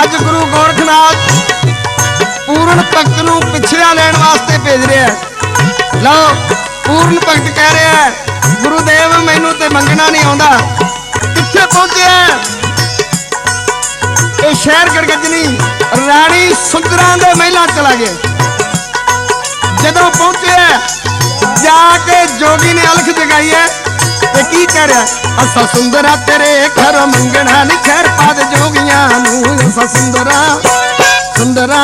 ਅੱਜ ਗੁਰੂ ਗੋਰਖਨਾਥ ਪੂਰਨ ਭਗਤ ਨੂੰ ਪਿੱਛਿਆ ਲੈਣ ਵਾਸਤੇ ਭੇਜ ਰਿਹਾ ਹੈ। ਲਓ, ਪੂਰਨ ਭਗਤ ਕਹਿ ਰਿਹਾ ਹੈ, ਗੁਰੂਦੇਵ, ਮੈਨੂੰ ਤੇ ਮੰਗਣਾ ਨਹੀਂ ਆਉਂਦਾ। ਕਿੱਥੇ ਪਹੁੰਚਿਆ ਇਹ ਸ਼ਹਿਰ ਗੜਗਜਨੀ ਰਾਣੀ ਸੁੰਦਰਾਂ ਦੇ ਮਹਿਲਾ ਚਲਾ ਗਿਆ। ਜਦੋਂ ਪਹੁੰਚਿਆ, ਜਾ ਕੇ ਜੋਗੀ ਨੇ ਅਲਖ ਜਗਾਈ ਹੈ ਤੇ ਕੀ ਕਹਿ ਰਿਹਾ ਅਸਾ ਸੁੰਦਰਾ ਤੇਰੇ ਘਰ ਮੰਗਣਾ ਨੀ, ਖੈਰ ਪਾਦ ਜੋਗੀਆਂ ਨੂੰ ਅਸਾ ਸੁੰਦਰਾ ਸੁੰਦਰਾ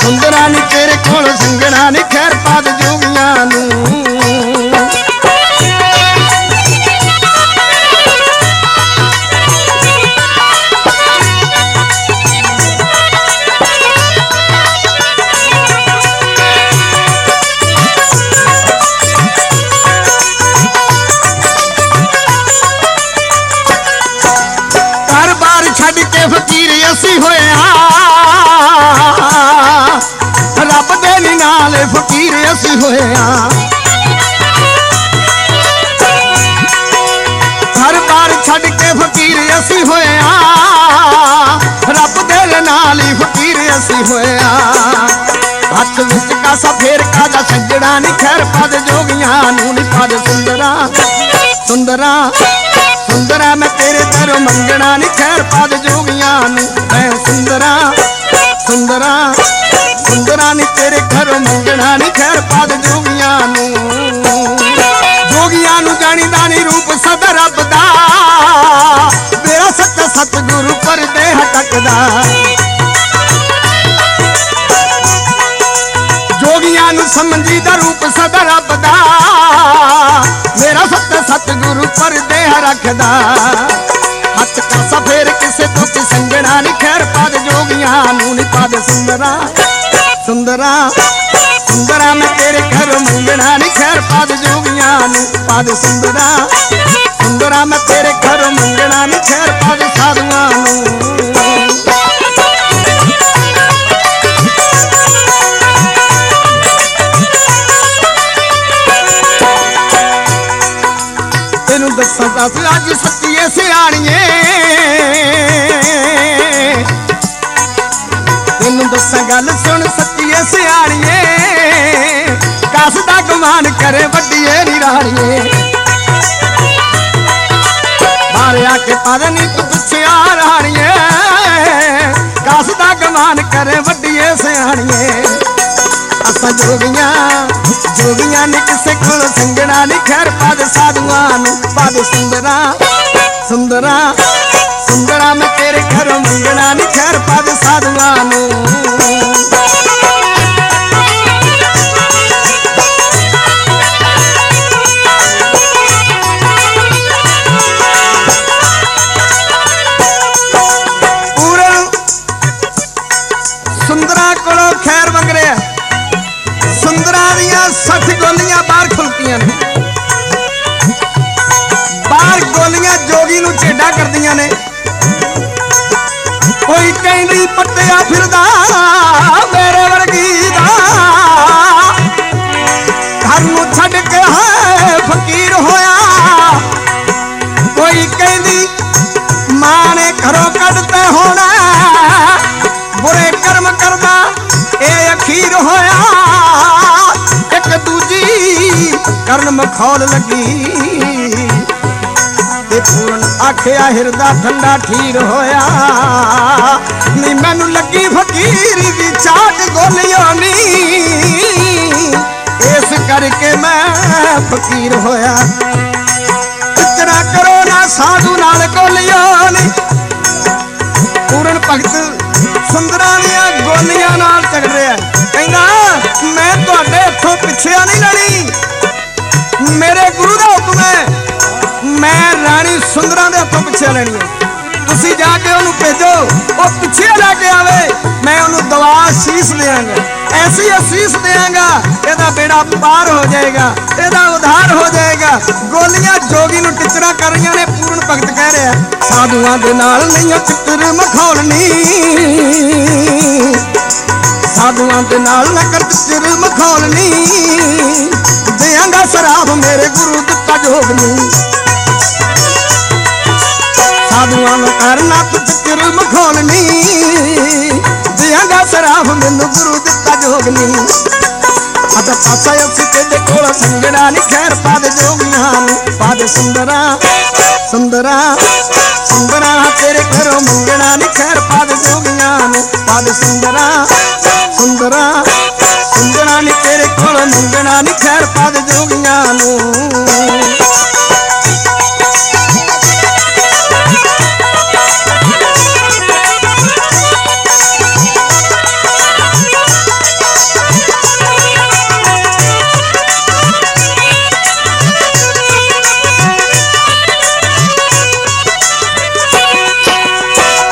ਸੁੰਦਰਾ ਨੀ ਤੇਰੇ ਕੋਲ ਸੰਗਣਾ ਨੀ, ਖੈਰ ਪਾਦ ਜੋਗੀਆਂ ਨੂੰ ਫਕੀਰ ਅਸੀਂ ਹੋਇਆ ਰੱਬ ਦੇ ਨੀ ਨਾਲ ਫਕੀਰ ਅਸੀਂ ਹੋਇਆ ਹਰ ਬਾਰ ਛੱਡ ਕੇ ਫਕੀਰ ਅਸੀਂ ਹੋਇਆ ਰੱਬ ਦੇ ਨਾਲ ਹੀ ਫਕੀਰ ਅਸੀਂ ਹੋਇਆ ਹੱਥ ਵਿੱਚ ਕਾਸਾ ਫੇਰ ਕਾਦਾ ਸੱਜਣਾ ਨੀ ਖੈਰ ਪਦ ਜੋਗੀਆਂ ਨੂੰ ਨੀ ਪਦ ਸੁੰਦਰਾ। ਸੁੰਦਰਾ ਸੁੰਦਰਾ, ਮੈਂ ਤੇਰੇ ਦਰ ਮੰਗਣਾ ਨੀ ਖੈਰ ਪਦ ਜੋਗੀਆਂ ਨੂੰ। ਮੈਂ ਸੁੰਦਰਾ ਸੁੰਦਰਾ ਸੁੰਦਰਾ ਨੀ ਤੇਰੇ ਘਰ ਮੰਗਣਾ ਨੀ ਖੈਰ ਪਦ ਜੋਗੀਆਂ ਨੂੰ। ਜੋਗੀਆਂ ਨੂੰ ਜਾਣੀਦਾ ਨੀ ਰੂਪ ਸਦਾ ਰੱਬ ਦਾ। ਰੂਪ ਸਦਾ ਰੱਬ ਦਾ। ਮੇਰਾ ਸਤ ਸਤ ਗੁਰੂ ਪਰਦੇ ਰੱਖਦਾ। ਹੱਥ ਕਾਸਾ ਫੇਰ ਕਿਸੇ ਤੋਂ ਕਿ ਸੰਗਣਾ ਨੀ। ਖੈਰ ਪਦ ਜੋਗੀਆਂ ਨੂੰ ਨੀ ਪਦ ਸੁੰਦਰਾ। ਸੁੰਦਰਾ ਸੁੰਦਰਾ ਮੈਂ ਤੇਰੇ ਘਰ ਮੰਗਣਾ ਨੀ। ਖੈਰ ਪਦ ਜੋਗੀਆਂ ਨੂੰ ਪਦ ਸੁੰਦਰਾ। ਸੁੰਦਰਾ ਮੈਂ ਤੇਰੇ ਘਰ ਮੰਗਣਾ ਨੀ। ਖੈਰ ਸੱਚੀਏ ਸਿਆਣੀਏ। ਤੈਨੂੰ ਦੱਸਾਂ ਗੱਲ ਸੁਣ ਸੱਚੀਏ ਸਿਆਣੀਏ। ਕਸ ਦਾ ਗੁਮਾਨ ਕਰੇ ਵੱਡੀਏ ਨੀ ਰਾਣੀਏ। ਮਾਰਿਆ ਕੇ ਪਦ ਨੀ ਤੂੰ ਪੁੱਛਿਆ ਰਾਣੀਏ। ਕਸ ਦਾ ਗੁਮਾਨ ਕਰੇ ਵੱਡੀਏ ਅਸਾਂ ਜੋਗੀਆਂ ਜੋਗੀਆਂ ਨੇ ਕਿਸੇ ਕੋਲ ਸੰਗਣਾ ਨਹੀਂ। ਖੈਰ, ਪਦ ਸਾਧੂਆਂ ਨੂੰ, ਪਦ ਸੁੰਦਰਾ ਸੁੰਦਰਾ ਸੁੰਦਰਾ ਮੈਂ ਤੇਰੇ ਘਰ ਮੰਗਣਾ ਨਹੀਂ। ਖੈਰ, ਪਦ ਸਾਧੂਆਂ ਨੂੰ ਸੁੰਦਰਾਂ ਦੀਆਂ ਸੱਠ ਗੋਲੀਆਂ ਬਾਹਰ ਖੁਲਕੀਆਂ ਨੇ। ਬਾਹਰ ਗੋਲੀਆਂ ਜੋਗੀ ਨੂੰ ਛੇਡਾ ਕਰਦੀਆਂ ਨੇ। ਕੋਈ ਕਹਿੰਦੀ ਪੱਟਿਆ ਫਿਰਦਾ, ਮੇਰੇ ਵਰਗੀ ਦਾ। ਘਰ ਨੂੰ ਛੱਡ ਕੇ ਹੈ ਫਕੀਰ ਹੋਇਆ। ਕੋਈ ਕਹਿੰਦੀ ਮਾਂ ਨੇ ਘਰੋਂ ਕੱਢਤੇ ਹੋਣਾ। ਬੁਰੇ ਕਰਮ ਕਰਦਾ, ਇਹ ਅਖੀਰ ਹੋਇਆ। ਕਰਨ ਮਖੌਲ ਲੱਗੀ। ਤੇ ਪੂਰਨ ਆਖਿਆ, ਹਿਰਦਾ ਠੰਡਾ ਠੀਰ ਹੋਇਆ। ਨਹੀਂ ਮੈਨੂੰ ਲੱਗੀ ਫਕੀਰੀ ਦੀ ਚਾਟ ਗੋਲੀਆਂ ਨੀ ਇਸ ਕਰਕੇ ਮੈਂ ਫਕੀਰ ਹੋਇਆ। ਇਤਨਾ ਕਰੋ ਨਾ ਸਾਧੂ ਨਾਲ ਗੋਲੀਆਂ ਨੀ ਪੂਰਨ ਭਗਤ ਸੁੰਦਰਾਂ ਦੀਆਂ ਗੋਲੀਆਂ ਨਾਲ ਝਗੜ ਰਿਹਾ ਕਹਿੰਦਾ, ਮੈਂ ਤੁਹਾਡੇ ਹੱਥੋਂ ਪਿੱਛੇ ਨਹੀਂ ਲੜੀ। ਮੇਰੇ ਗੁਰੂ ਦਾ ਹੁਕਮ ਹੈ। ਮੈਂ ਰਾਣੀ ਸੁੰਦਰਾਂ ਦੇ ਹੱਥੋਂ ਪਿੱਛੇ ਲੈਣੀ ਹੈ। ਤੁਸੀਂ ਜਾ ਕੇ ਉਹਨੂੰ ਭੇਜੋ, ਉਹ ਪਿੱਛੇ ਲੈ ਕੇ ਆਵੇ। ਮੈਂ ਉਹਨੂੰ ਦਵਾ ਅਸੀਸ ਦੇਵਾਂਗਾ ਐਸੀ ਅਸੀਸ ਦੇਵਾਂਗਾ ਇਹਦਾ ਬੇੜਾ ਪਾਰ ਹੋ ਜਾਏਗਾ, ਇਹਦਾ ਉਧਾਰ ਹੋ ਜਾਏਗਾ। ਗੋਲੀਆਂ ਜੋਗੀ ਨੂੰ ਟਿਚਰਾ ਕਰ ਰਹੀਆਂ ਨੇ, ਪੂਰਨ ਭਗਤ ਕਹਿ ਰਿਹਾ, ਸਾਧੂਆਂ ਦੇ ਨਾਲ ਨਹੀਂ ਚੱਕਰ ਮਖੌਲਣੀ। ਸਾਧੂਆਂ ਦੇ ਨਾਲ ਨਾ ਕਰ ਚੱਕਰ ਮਖੌਲਣੀ। ਦਿਆਂਗਾ ਸ਼ਰਾਬ ਮੇਰੇ ਗੁਰੂ ਦਿੱਤਾ ਜੋਗ ਨਹੀਂ। ਸਾਧੂਆਂ ਨੂੰ ਕਰਨਾ ਤੁਝ ਕਿਰ ਮਖੋਲ ਨਹੀਂ। ਦਿਆਂ ਦਾ ਸਰਾਫ ਮੈਨੂੰ ਗੁਰੂ ਦਿੱਤਾ ਜੋਗ ਨਹੀਂ। ਅਦਾ ਪਾਸਾ ਅਸੀਂ ਤੇਰੇ ਕੋਲ ਸੰਗਣਾ ਨਹੀਂ, ਖੈਰ ਪਾਦੇ ਜੋਗੀਆਂ ਨੂੰ ਪਾਦੇ ਸੁੰਦਰਾ ਸੁੰਦਰਾ ਸੁੰਦਰਾ, ਤੇਰੇ ਘਰੋਂ ਮੰਗਣਾ ਨਹੀਂ, ਖੈਰ ਪਾਦੇ ਜੋਗੀਆਂ ਨੂੰ ਪਾਦੇ ਸੁੰਦਰਾ ਸੁੰਦਰਾ ਸੁੰਦਰਾ ਨਹੀਂ ਤੇਰੇ ਕੋਲ, ਮੰਗਣਾ ਨਹੀਂ ਖੈਰ ਪਦ ਦੇ ਜੋਗੀਆਂ ਨੂੰ।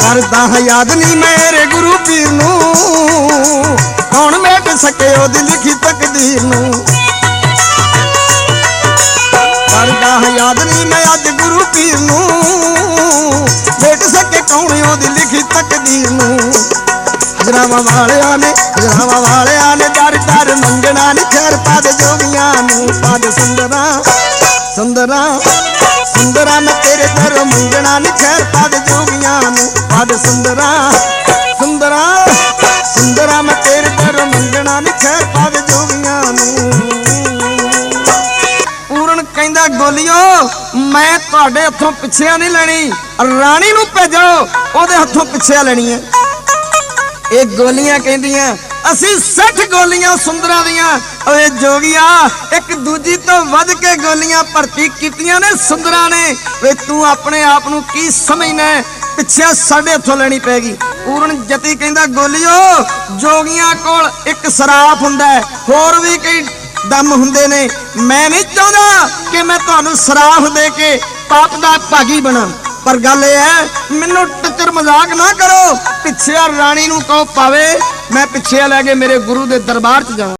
ਕਰਦਾ ਹਾਂ ਯਾਦ ਨਹੀਂ ਮੇਰੇ ਗੁਰੂ ਪੀਰ ਨੂੰ। ਕੌਣ ਮੇਟ ਸਕੇ ਉਹਦੀ ਲਿਖੀ ਤਕਦੀਰ ਨੂੰ। ਕਰਦਾ ਯਾਦ ਨਹੀਂ ਮੈਂ ਅੱਜ ਗੁਰੂ ਪੀਰ ਨੂੰ। ਮੇਟ ਸਕੇ ਕੌਣ ਉਹਦੀ ਲਿਖੀ ਤਕਦੀਰ ਨੂੰ। ਹਜਰਾਵਾਂ ਵਾਲਿਆਂ ਨੇ ਹਜਰਾਵਾਂ ਵਾਲਿਆਂ ਨੇ ਦਰ ਦਰ ਮੰਗਣਾ ਨਹੀਂ ਖੈਰ ਪਾ ਜੋਗੀਆਂ ਨੂੰ ਪਾ ਦੇ ਸੁੰਦਰਾ ਸੁੰਦਰਾ ਸੁੰਦਰਾ ਮੈਂ ਤੇਰੇ ਦਰ ਮੰਗਣਾ ਨਹੀਂ ਖੈਰ ਪਾ ਜੋਗੀਆਂ ਨੂੰ ਪਾ ਸੁੰਦਰਾ। ਤੁਹਾਡੇ ਹੱਥੋਂ ਪਿੱਛਿਆ ਨਹੀਂ ਲੈਣੀ। ਰਾਣੀ ਨੂੰ ਭੇਜੋ ਉਹਦੇ ਹੱਥੋਂ ਪਿੱਛੇ ਲੈਣੀ ਹੈ। ਇਹ ਗੋਲੀਆਂ ਕਹਿੰਦੀਆਂ ਅਸੀਂ 60 ਗੋਲੀਆਂ ਸੁੰਦਰਾਂ ਦੀਆਂ। ਓਏ ਜੋਗੀਆ ਇੱਕ ਦੂਜੀ ਤੋਂ ਵੱਧ ਕੇ ਗੋਲੀਆਂ ਭਰਤੀ ਕੀਤੀਆਂ ਨੇ ਸੁੰਦਰਾਂ ਨੇ। ਵੇ ਤੂੰ ਆਪਣੇ ਆਪ ਨੂੰ ਕੀ ਸਮਝਣਾ ਪਿੱਛੇ ਸਾਡੇ ਹੱਥੋਂ ਲੈਣੀ ਪੈਗੀ ਪੂਰਨ ਜਤੀ ਕਹਿੰਦਾ ਗੋਲੀਓ ਜੋਗੀਆਂ ਕੋਲ ਇੱਕ ਸਰਾਫ ਹੁੰਦਾ ਹੈ, ਹੋਰ ਵੀ ਕਈ ਦਮ ਹੁੰਦੇ ਨੇ। ਮੈਂ ਨਹੀਂ ਚਾਹੁੰਦਾ ਕਿ ਮੈਂ ਤੁਹਾਨੂੰ ਸਰਾਫ ਦੇ ਕੇ ਪਾਪ ਦਾ ਭਾਗੀ ਬਣਾ। ਪਰ ਗੱਲ ਇਹ ਹੈ, ਮੈਨੂੰ ਟੱਕਰ ਮਜ਼ਾਕ ਨਾ ਕਰੋ। ਪਿੱਛੇ ਰਾਣੀ ਨੂੰ ਕਹੋ, ਪਾਵੇ, ਮੈਂ ਪਿੱਛੇ ਲੈ ਕੇ ਮੇਰੇ ਗੁਰੂ ਦੇ ਦਰਬਾਰ 'ਚ ਜਾਵਾਂ।